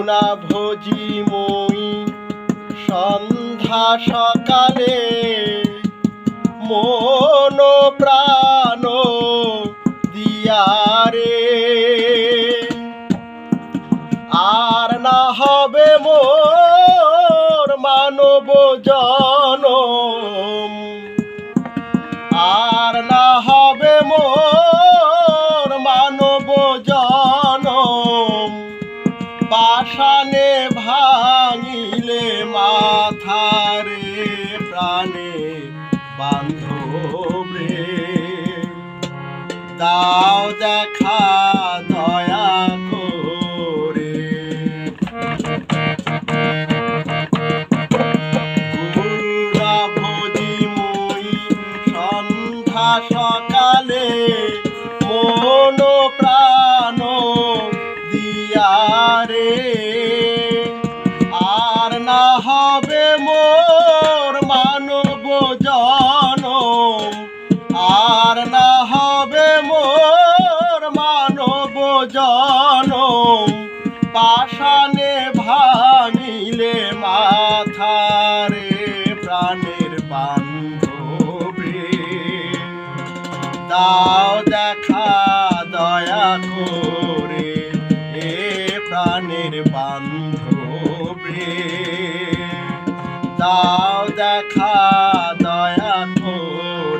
করুণা ভোজি মই। সন্ধ্যা সকালে মন প্রাণ দিয়ারে। আর না হবে মোর মানব জনম পাষাণে ভাঙিলে মাথারে প্রাণে বান্ধবে দাও দেখা দয়া করে। সন্ধ্যা সকালে জনম পাষাণে ভাঙিলে মাথারে প্রাণের বান্ধবে। দাও দেখা দয়া করে এ প্রাণের বান্ধবে। দাও